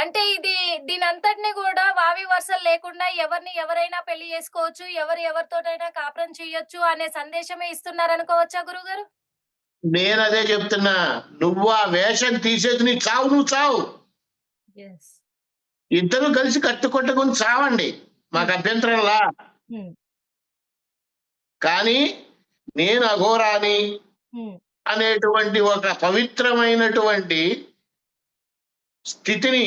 అంటే ఇది దీని అంతటిని కూడా వావి వరుసలు లేకుండా ఎవరిని ఎవరైనా పెళ్ళి చేసుకోవచ్చు ఎవరు ఎవరితోటైనా కాపురం చేయొచ్చు అనే సందేశమే ఇస్తున్నారు అనుకోవచ్చా గురుగారు నేను అదే చెప్తున్నా. నువ్వు ఆ వేషం తీసేది నీ చావు నువ్వు చావు. ఇద్దరు కలిసి కట్టుకొట్టుకుని చావండి. మాకు అభ్యంతరంలా కానీ నేను అఘోరాని అనేటువంటి ఒక పవిత్రమైనటువంటి స్థితిని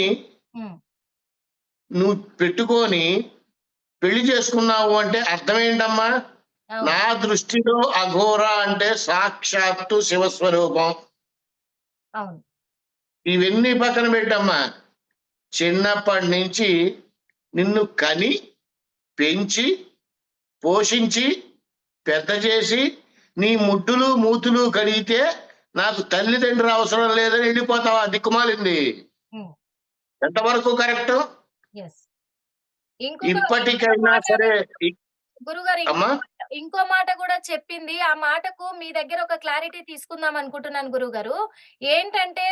నువ్వు పెట్టుకొని పెళ్ళి చేసుకున్నావు అంటే అర్థం ఏంటమ్మా నా దృష్టిలో అఘోర అంటే సాక్షాత్తు శివస్వరూపం. ఇవన్నీ పక్కన పెట్టమ్మా. చిన్నప్పటి నుంచి నిన్ను కని పెంచి పోషించి పెద్ద చేసి నీ ముడ్డులు మూతులు కడిగితే నాకు తల్లిదండ్రులు అవసరం లేదని వెళ్ళిపోతావా? దిక్కుమాలింది. ఎంతవరకు కరెక్ట్? ఇప్పటికైనా సరే గురుగారు ఇంకో మాట- ఇంకో మాట కూడా చెప్పింది. ఆ మాటకు మీ దగ్గర ఒక క్లారిటీ తీసుకుందాం అనుకుంటున్నాను గురుగారు. ఏంటంటే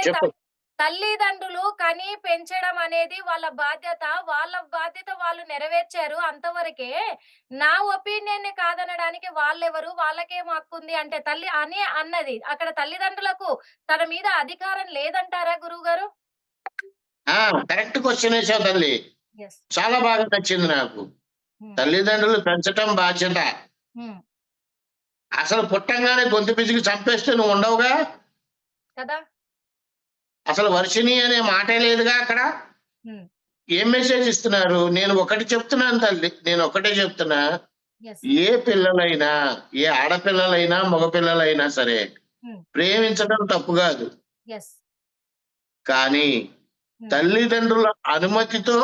తల్లిదండ్రులు కని పెంచడం అనేది వాళ్ళ బాధ్యత. వాళ్ళ బాధ్యత వాళ్ళు నెరవేర్చారు అంతవరకే. నా ఒపీనియన్ కాదనడానికి వాళ్ళెవరు? వాళ్ళకేం హక్కు ఉంది అంటే తల్లి అని అన్నది. అక్కడ తల్లిదండ్రులకు తన మీద అధికారం లేదంటారా గురువు గారు కరెక్ట్ క్వశ్చన్ వేసావు తల్లి. చాలా బాగా నచ్చింది నాకు. తల్లిదండ్రులు పెంచటం బాధ్యత. అసలు పుట్టంగానే గొంతు పిసికి చంపేస్తే నువ్వు ఉండవుగా? కదా? అసలు వర్షిణి అనే మాటే లేదుగా అక్కడ? Hmm. ఏం మెసేజ్ ఇస్తున్నారు? నేను ఒకటి చెప్తున్నాను తల్లి. నేను ఒకటే చెప్తున్నా. ఏ పిల్లలైనా ఏ ఆడపిల్లలైనా మగపిల్లలైనా సరే Hmm. ప్రేమించడం తప్పు కాదు. కానీ తల్లిదండ్రుల అనుమతితో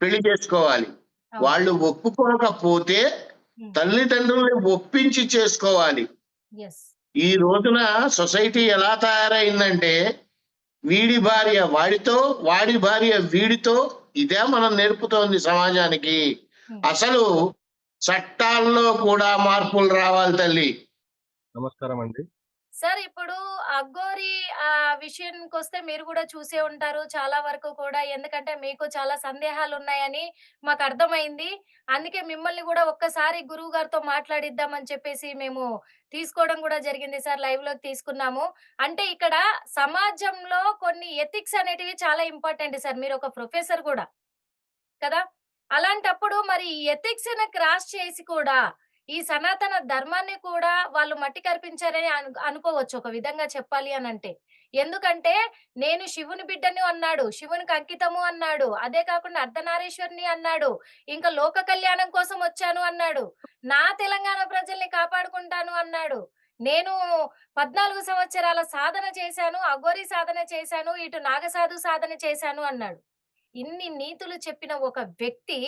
పెళ్ళి చేసుకోవాలి. వాళ్ళు ఒప్పుకోకపోతే తల్లిదండ్రుల్ని ఒప్పించి చేసుకోవాలి. ఈ రోజున సొసైటీ ఎలా తయారైందంటే వీడి భార్య వాడితో వాడి భార్య వీడితో ఇదే మనం నేర్పుతోంది సమాజానికి. అసలు చట్టాల్లో కూడా మార్పులు రావాలి తల్లి. నమస్కారం అండి. సార్ ఇప్పుడు అగ్గోరి ఆ విషయానికి వస్తే మీరు కూడా చూసే ఉంటారు చాలా వరకు కూడా. ఎందుకంటే మీకు చాలా సందేహాలు ఉన్నాయని మాకు అర్థమైంది. అందుకే మిమ్మల్ని కూడా ఒక్కసారి గురువు గారితో మాట్లాడిద్దామని చెప్పేసి మేము తీసుకోవడం కూడా జరిగింది సార్ లైవ్లోకి తీసుకున్నాము. అంటే ఇక్కడ సమాజంలో కొన్ని ఎథిక్స్ అనేటివి చాలా ఇంపార్టెంట్ సార్ మీరు ఒక ప్రొఫెసర్ కూడా కదా. అలాంటప్పుడు మరి ఈ ఎథిక్స్ క్రాస్ చేసి కూడా ఈ సనాతన ధర్మాన్ని కూడా వాళ్ళు మట్టి కల్పించారని అను- అనుకోవచ్చు ఒక విధంగా చెప్పాలి అని అంటే. ఎందుకంటే నేను శివుని బిడ్డని అన్నాడు శివునికి అంకితము అన్నాడు అదే కాకుండా అర్ధనారీశ్వరిని అన్నాడు ఇంకా లోక కళ్యాణం కోసం వచ్చాను అన్నాడు నా తెలంగాణ ప్రజల్ని కాపాడుకుంటాను అన్నాడు నేను పద్నాలుగు సంవత్సరాల సాధన చేశాను అఘోరి సాధన చేశాను ఇటు నాగసాధు సాధన చేశాను అన్నాడు. ఇన్ని నీతులు చెప్పిన ఒక వ్యక్తి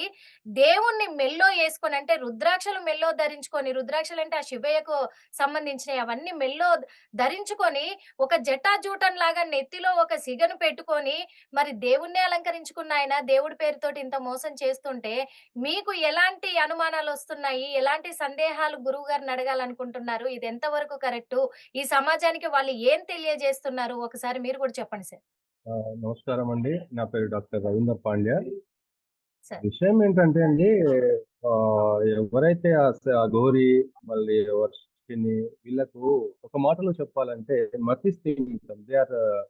దేవుణ్ణి మెల్లో వేసుకొని అంటే రుద్రాక్షలు మెల్లో ధరించుకొని రుద్రాక్షలు అంటే ఆ శివయ్యకు సంబంధించినవి అవన్నీ మెల్లో ధరించుకొని ఒక జటాజూటం లాగా నెత్తిలో ఒక సిగను పెట్టుకొని మరి దేవుణ్ణి అలంకరించుకున్న ఆయన దేవుడి పేరుతోటి ఇంత మోసం చేస్తుంటే మీకు ఎలాంటి అనుమానాలు వస్తున్నాయి? ఎలాంటి సందేహాలు గురువు గారిని అడగాలనుకుంటున్నారు? ఇది ఎంతవరకు కరెక్ట్? ఈ సమాజానికి వాళ్ళు ఏం తెలియజేస్తున్నారు? ఒకసారి మీరు కూడా చెప్పండి సార్. నమస్కారం అండి. నా పేరు డాక్టర్ రవీందర్ పాండ్య. సరే. విషయం ఏంటంటే అండి ఆ, ఎవరైతే ఆ స- ఆ గౌరి మళ్ళీ వర్షిని వీళ్ళకు ఒక మాటలో చెప్పాలంటే మతి స్థిమితం. దే ఆర్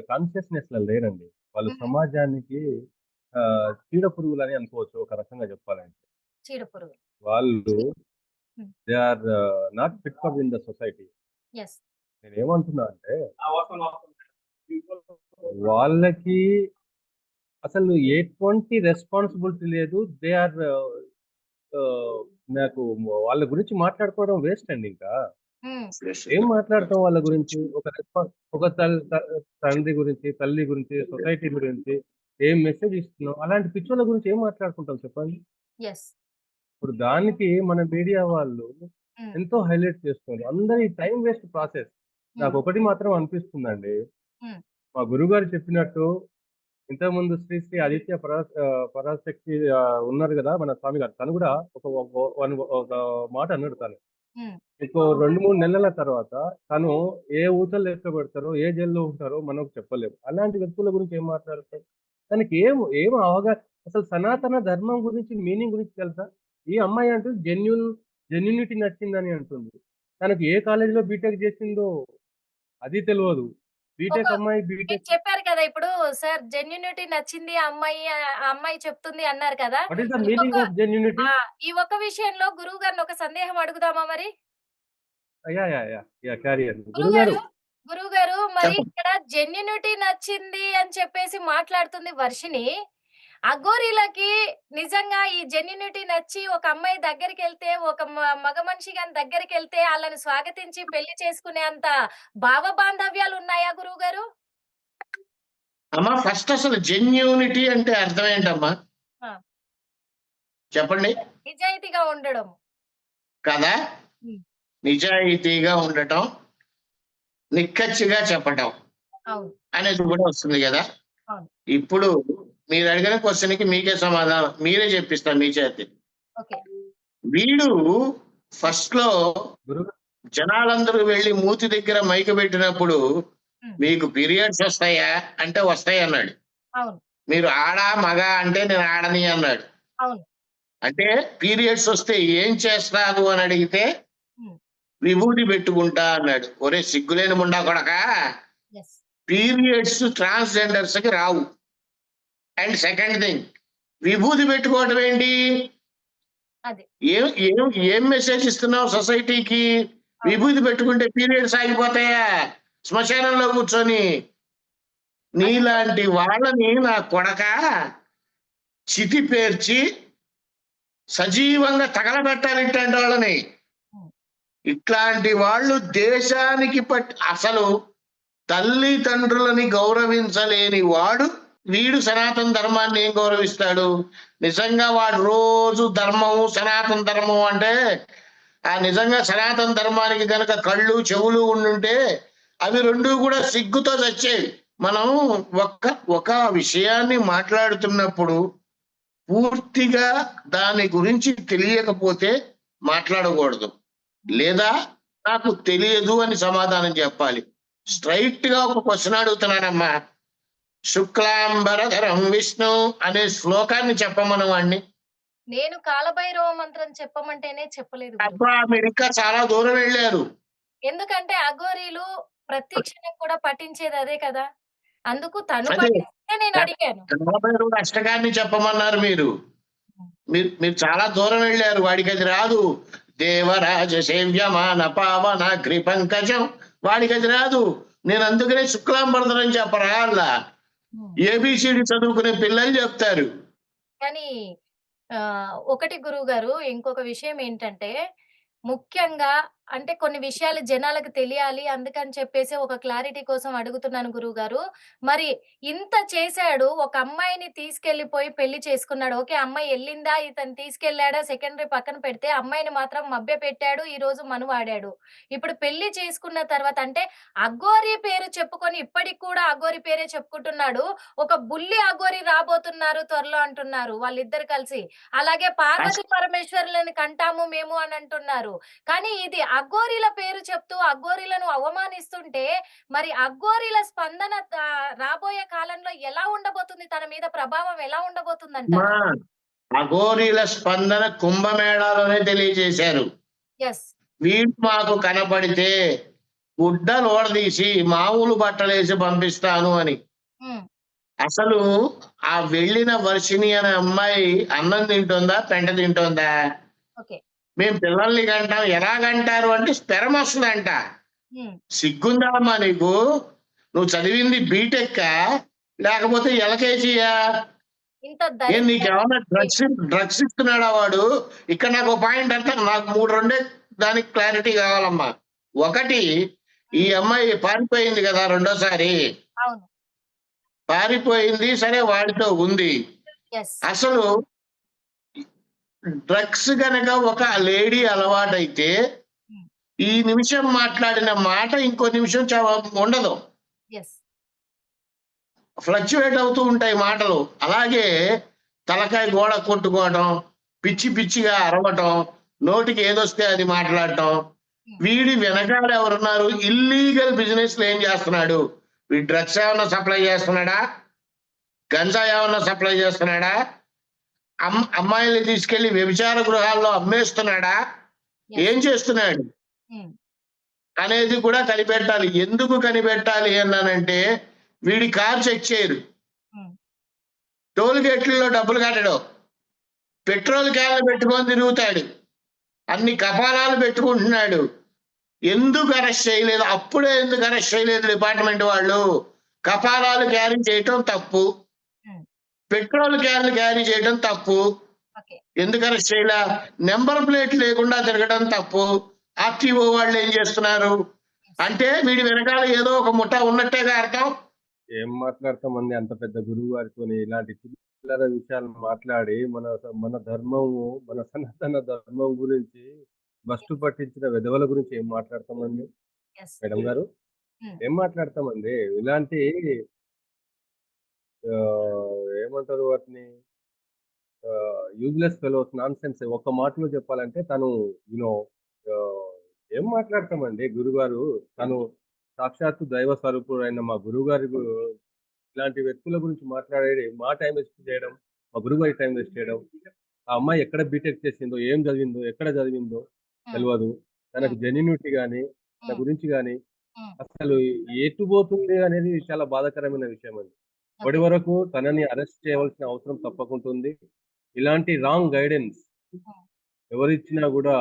కాన్షియస్నెస్లో లేరండి. వాళ్ళు. సమాజానికి ఆ, చీడ పురుగులు అని అనుకోవచ్చు ఒక రకంగా చెప్పాలంటే. చీడ పురుగు వాళ్ళు. They are not fit for in the society. Yes నేను ఏమంటున్నా అంటే వాళ్ళకి అసలు ఎటువంటి రెస్పాన్సిబిలిటీ లేదు. దే ఆర్ నాకు వాళ్ళ గురించి మాట్లాడుకోవడం వేస్ట్ అండి ఇంకా. ఏం మాట్లాడతాం వాళ్ళ గురించి? ఒక రెస్పాన్స్ ఒక తండ్రి గురించి తల్లి గురించి సొసైటీ గురించి ఏం మెసేజ్ ఇస్తున్నాం? అలాంటి పిచ్చోళ్ళ గురించి ఏం మాట్లాడుకుంటాం చెప్పండి? ఇప్పుడు దానికి మన మీడియా వాళ్ళు ఎంతో హైలైట్ చేస్తున్నారు. అందరి టైం వేస్ట్ ప్రాసెస్ నాకు ఒకటి మాత్రం అనిపిస్తుందండి. Hmm. మా గురుగారు చెప్పినట్టు ఇంతకుముందు శ్రీ శ్రీ ఆదిత్య పరా పరాశక్తి ఉన్నారు కదా మన స్వామి గారు. తను కూడా ఒక ఒక- వన్- ఒక మాట అన్నాడు తను. ఉమ్. ఇంకో రెండు మూడు నెలల తర్వాత తను ఏ ఊచలు లెక్క పెడతారో ఏ జైల్లో ఉంటారో మనకు చెప్పలేము. అలాంటి వ్యక్తుల గురించి ఏం మాట్లాడతారు? తనకి ఏం ఏం అవగాహన అసలు సనాతన ధర్మం గురించి మీనింగ్ గురించి తెలుసా? ఈ అమ్మాయి అంటూ జెన్యున్ జెన్యునిటీ నచ్చిందని అంటుంది. తనకు ఏ కాలేజీలో బీటెక్ చేసిందో అది తెలియదు బీటెక్ అమ్మాయి బీటెక్ చెప్పారు కదా ఇప్పుడు సార్ జెన్యునిటీ నచ్చింది అమ్మాయి అమ్మాయి చెప్తుంది అన్నారు కదా. ఈ ఒక్క విషయంలో గురువు గారిని ఒక సందేహం అడుగుదామా మరి? క్యారియర్ గురువు గారు గురువు గారు మరి. ఇక్కడ జెన్యునిటీ నచ్చింది అని చెప్పేసి మాట్లాడుతుంది వర్షిని అఘోరీలకి నిజంగా ఈ జెన్యునిటీ నచ్చి ఒక అమ్మాయి దగ్గరికి వెళ్తే ఒక మగ మనిషి గాని దగ్గరికి వెళ్తే వాళ్ళని స్వాగతించి పెళ్ళి చేసుకునే అంత భావ బాంధవ్యాలు ఉన్నాయా గురువు గారు అమ్మా ఫస్ట్ అసలు జెన్యూనిటీ అంటే అర్థం ఏంటమ్మా. చెప్పండి. నిజాయితీగా ఉండడం. కదా. నిజాయితీగా ఉండటం నిక్కచ్చిగా చెప్పటం అనేది కూడా వస్తుంది కదా. ఇప్పుడు మీరు అడిగిన క్వశ్చన్కి మీకే సమాధానం. మీరే చెప్పిస్తాను మీ చేతి. ఓకే. వీడు ఫస్ట్లో జనాలందరూ వెళ్ళి మూతి దగ్గర మైక పెట్టినప్పుడు. మీకు పీరియడ్స్ వస్తాయా? అంటే వస్తాయి అన్నాడు. అవును. మీరు ఆడా మగ అంటే నేను ఆడని అన్నాడు. అవును. అంటే పీరియడ్స్ వస్తే ఏం చేస్తారు అని అడిగితే. విభూతి పెట్టుకుంటా అన్నాడు. ఒరే సిగ్గులేని ముండా కొడక? పీరియడ్స్ ట్రాన్స్జెండర్స్కి రావు. అండ్ సెకండ్ థింగ్ విభూతి పెట్టుకోవటం ఏంటి? ఏం ఏం ఏం మెసేజ్ ఇస్తున్నావు సొసైటీకి విభూతి పెట్టుకుంటే పీరియడ్స్ ఆగిపోతాయా? శ్మశానంలో కూర్చొని. నీలాంటి వాళ్ళని నా కొడక చితి పేర్చి సజీవంగా తగలబెట్టాలి ఇట్లాంటి వాళ్ళని. ఇట్లాంటి వాళ్ళు దేశానికి పట్ అసలు తల్లిదండ్రులని గౌరవించలేని వాడు వీడు సనాతన ధర్మాన్ని ఏం గౌరవిస్తాడు? నిజంగా వాడు రోజు ధర్మము సనాతన ధర్మం అంటే ఆ నిజంగా సనాతన ధర్మానికి గనక కళ్ళు చెవులు ఉండుంటే అవి రెండు కూడా సిగ్గుతో చచ్చేవి. మనం ఒక్క ఒక విషయాన్ని మాట్లాడుతున్నప్పుడు పూర్తిగా దాని గురించి తెలియకపోతే మాట్లాడకూడదు. లేదా నాకు తెలియదు అని సమాధానం చెప్పాలి. స్ట్రైట్గా ఒక క్వశ్చన్ అడుగుతున్నానమ్మా. శుక్లాంబరధరం విష్ణు అనే శ్లోకాన్ని చెప్పమను వాడిని నేను కాలభైరవ మంత్రం చెప్పమంటేనే చెప్పలేదు. అబ్బా మీరు ఇంకా చాలా దూరం వెళ్ళారు. ఎందుకంటే అఘోరీలు ప్రతి క్షణం కూడా పఠించేది అదే కదా. అందుకు తను అదే. పఠిస్తే నేను అడిగాను. అష్టకాన్ని చెప్పమన్నారు మీరు. మీరు మీరు చాలా దూరం వెళ్ళారు. వాడికి అది రాదు. దేవరాజ సేవ్యమాన పావన పంకజం వాడికి అది రాదు. నేను అందుకనే శుక్లాంబరధరం చెప్పరా అలా ఏబిసిడి చదువుకునే పిల్లలు చెప్తారు. కానీ ఆ ఒకటి గురువు గారు ఇంకొక విషయం ఏంటంటే ముఖ్యంగా అంటే కొన్ని విషయాలు జనాలకు తెలియాలి. అందుకని చెప్పేసి ఒక క్లారిటీ కోసం అడుగుతున్నాను గురువు గారు మరి ఇంత చేశాడు ఒక అమ్మాయిని తీసుకెళ్ళిపోయి పెళ్ళి చేసుకున్నాడు. ఓకే అమ్మాయి వెళ్ళిందా? ఇతను తీసుకెళ్ళాడా సెకండరీ పక్కన పెడితే అమ్మాయిని మాత్రం మభ్య పెట్టాడు ఈ రోజు మనువాడాడు ఇప్పుడు పెళ్ళి చేసుకున్న తర్వాత అంటే అఘోరి పేరు చెప్పుకొని ఇప్పటికి కూడా అఘోరి పేరే చెప్పుకుంటున్నాడు. ఒక బుల్లి అఘోరి రాబోతున్నారు త్వరలో అంటున్నారు వాళ్ళిద్దరు కలిసి. అలాగే పార్వతి పరమేశ్వరులని కంటాము మేము అని అంటున్నారు. కానీ ఇది అఘోరీల పేరు చెప్తూ అఘోరీలను అవమానిస్తుంటే మరి అఘోరీల స్పందన రాబోయే కాలంలో ఎలా ఉండబోతుంది? తన మీద ప్రభావం ఎలా ఉండబోతుందంట? మా అఘోరీల స్పందన కుంభమేళాలోనే తెలియజేశారు. వీడు మాకు కనపడితే గుడ్డలు ఓడదీసి మామూలు బట్టలేసి పంపిస్తాను అని. అసలు ఆ వెళ్ళిన వర్షిని అనే అమ్మాయి అన్నం తింటుందా పెంట తింటుందా? ఓకే. మేము పిల్లల్ని కంటాం ఎలాగంటారు అంటే స్పెరం వస్తుందంట సిగ్గుందమ్మా నీకు? నువ్వు చదివింది బీటెక్ లేకపోతే ఎలకేజీయా? ఏం దరిద్రం నీకేమన్నా డ్రగ్స్ డ్రగ్స్ ఇస్తున్నాడా వాడు? ఇక్కడ నాకు పాయింట్ అంటే నాకు మూడు రెండే దానికి క్లారిటీ కావాలమ్మా. ఒకటి ఈ అమ్మాయి పారిపోయింది కదా రెండోసారి. పారిపోయింది సరే వాడితో ఉంది. అసలు డ్రగ్స్ గనక ఒక లేడీ అలవాటైతే ఈ నిమిషం మాట్లాడిన మాట ఇంకో నిమిషం ఉండదు. ఫ్లక్చువేట్ అవుతూ ఉంటాయి మాటలు. అలాగే తలకాయ గోడ కొట్టుకోవడం పిచ్చి పిచ్చిగా అరవటం నోటికి ఏదొస్తే అది మాట్లాడటం. వీడి వెనకాల ఎవరున్నారు? ఇల్లీగల్ బిజినెస్ ఏం చేస్తున్నాడు? వీడు డ్రగ్స్ ఏమన్నా సప్లై చేస్తున్నాడా? గంజా ఏమన్నా సప్లై చేస్తున్నాడా? అమ్ అమ్మాయిల్ని తీసుకెళ్ళి వ్యభిచార గృహాల్లో అమ్మేస్తున్నాడా? ఏం చేస్తున్నాడు? ఉమ్, అనేది కూడా కనిపెట్టాలి. ఎందుకు కనిపెట్టాలి అన్నానంటే వీడి కార్ చెక్ చేయరు. ఉమ్, టోల్ గేట్లలో డబ్బులు కట్టడం. పెట్రోల్ క్యాన్లు పెట్టుకొని తిరుగుతాడు. అన్ని కపాలాలు పెట్టుకుంటున్నాడు. ఎందుకు అరెస్ట్ చేయలేదు? అప్పుడే ఎందుకు అరెస్ట్ చేయలేదు డిపార్ట్మెంట్ వాళ్ళు? కపాలాలు క్యారీ చేయటం తప్పు. పెట్రోల్ క్యాన్లు క్యారీ చేయడం తప్పు. ఎందుకు అరెస్ట్ చేయలే? నెంబర్ ప్లేట్ లేకుండా తిరగడం తప్పు. ఆర్టీఓ వాళ్ళు ఏం చేస్తున్నారు? అంటే వీడి వెనకాల ఏదో ఒక ముఠ ఉన్నట్టేగా అర్థం? ఏం మాట్లాడతామండి అంత పెద్ద గురువు గారితో ఇలాంటి చిల్లర విషయాలు మాట్లాడి మన మన ధర్మము మన సనాతన ధర్మం గురించి బస్టు పట్టించిన విధవల గురించి ఏం మాట్లాడతామండి మేడం గారు? Hmm. ఏం మాట్లాడతామండి ఇలాంటి ఏమంటారు వాటిని? యూజ్లెస్ ఫెలోస్ నాన్ సెన్స్ ఒక మాటలో చెప్పాలంటే తను యూనో ఏం మాట్లాడతామండి? గురుగారు తను సాక్షాత్తు దైవ స్వరూపుడు అయిన మా గురుగారి గు- ఇలాంటి వ్యక్తుల గురించి మాట్లాడేది మా టైం వేస్ట్ చేయడం మా గురుగారి టైం వేస్ట్ చేయడం. ఆ అమ్మాయి ఎక్కడ బీటెక్ చేసిందో ఏం చదివిందో ఎక్కడ చదివిందో తెలియదు తనకు జెన్యునిటీ కానీ తన గురించి కానీ. అసలు ఎటు పోతుంది అనేది చాలా బాధాకరమైన విషయం అండి ఇప్పటి వరకు తనని అరెస్ట్ చేయవలసిన అవసరం తప్పకుండా ఉంది ఇలాంటి రాంగ్ గైడెన్స్. ఎవరిచ్చినా కూడా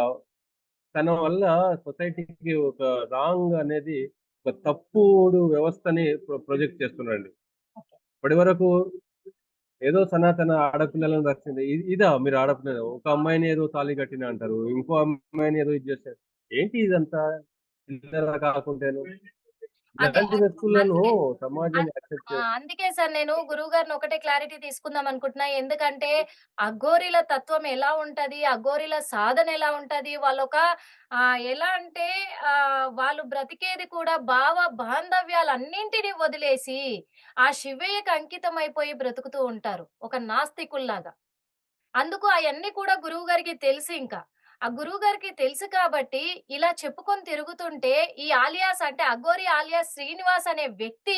తన వల్ల సొసైటీకి ఒక రాంగ్ అనేది ఒక తప్పుడు వ్యవస్థని ప్రొ- ప్రొజెక్ట్ చేస్తున్నారండి Okay. ఇప్పటి వరకు ఏదో సనాతన ఆడపిల్లలను రక్షింది ఇదా మీరు ఆడపిల్ల ఒక అమ్మాయిని ఏదో తాళి కట్టిన అంటారు ఇంకో అమ్మాయిని ఏదో ఇది చేస్తారు ఏంటి ఇదంతా? కాకుంటేను. ఇలాంటి వ్యక్తులను అందుకే- సమాజం యాక్సెప్ట్ ఆ, అందుకే సార్ నేను గురువు గారిని ఒకటే క్లారిటీ తీసుకుందాం అనుకుంటున్నా. ఎందుకంటే అఘోరిల తత్వం ఎలా ఉంటది? అఘోరిల సాధన ఎలా ఉంటది? వాళ్ళొక ఆ ఎలా అంటే ఆ వాళ్ళు బ్రతికేది కూడా భావ బాంధవ్యాలన్నింటినీ వదిలేసి ఆ శివయ్యకి అంకితం అయిపోయి బ్రతుకుతూ ఉంటారు. ఒక నాస్తికుల్లాగా. అందుకు అవన్నీ కూడా గురువు గారికి తెలుసు ఇంకా. ఆ గురువు గారికి తెలుసు కాబట్టి ఇలా చెప్పుకొని తిరుగుతుంటే ఈ ఆలియాస్ అంటే అఘోరి ఆలియాస్ శ్రీనివాస్ అనే వ్యక్తి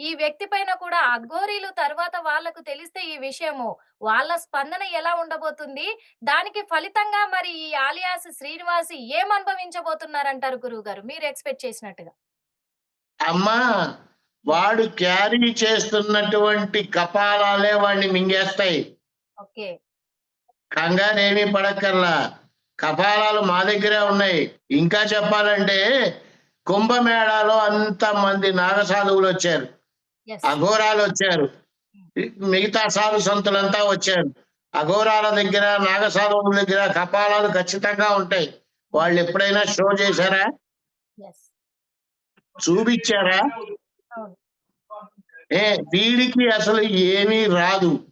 ఈ వ్యక్తి పైన కూడా అఘోరీలు తర్వాత వాళ్ళకు తెలిస్తే ఈ విషయము వాళ్ళ స్పందన ఎలా ఉండబోతుంది? దానికి ఫలితంగా మరి ఈ ఆలియాస్ శ్రీనివాస్ ఏం అనుభవించబోతున్నారంటారు గురువు గారు? మీరు ఎక్స్పెక్ట్ చేసినట్టుగా. అమ్మా వాడు క్యారీ చేస్తున్నటువంటి కపాలాలే వాడిని మింగేస్తాయి. ఓకే. కంగారేమీ పడక్కర్లా. కపాలాలు మా దగ్గరే ఉన్నాయి. ఇంకా చెప్పాలంటే కుంభమేళాలో అంత మంది నాగసాధువులు వచ్చారు. అఘోరాలు వచ్చారు. మిగతా సాధు సంతులంతా వచ్చారు. అఘోరాల దగ్గర నాగసాధువుల దగ్గర కపాలాలు ఖచ్చితంగా ఉంటాయి. వాళ్ళు ఎప్పుడైనా షో చేశారా? చూపించారా? ఏ వీడికి అసలు ఏమీ రాదు.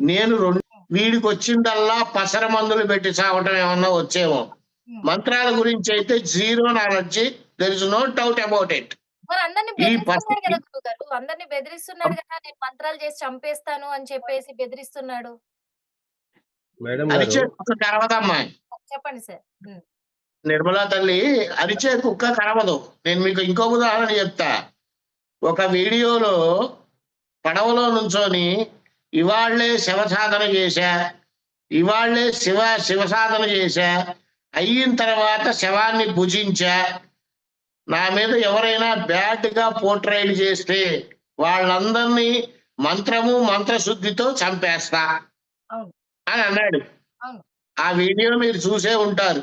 నేను రెండు వీడికి వచ్చిందల్లా పసర మందులు పెట్టి సాగటం ఏమన్నా వచ్చేమో. మంత్రాల గురించి అయితే zero knowledge there is no doubt about it మరి అందరిని బెదిరిస్తున్నాడు కదా నేను మంత్రాలు చేసి చంపేస్తాను అని చెప్పేసి బెదిరిస్తున్నాడు. మేడం అరిచే కుక్క కరవదమ్మా. చెప్పండి సార్. ఉమ్, నిర్మలా తల్లి అరిచే కుక్క కరవదు. నేను మీకు ఇంకో ఉదాహరణ చెప్తా. ఒక వీడియోలో పడవలో నుంచొని ఇవాళ్ళే శివ సాధన చేశా ఇవాళ్ళే శివ శివ సాధన చేశా అయిన తర్వాత శవాన్ని భుజించా నా మీద ఎవరైనా బ్యాడ్గా పోర్ట్రైల్ చేస్తే వాళ్ళందరినీ మంత్రము మంత్రశుద్ధితో చంపేస్తా. అని అన్నాడు. ఆ వీడియో మీరు చూసే ఉంటారు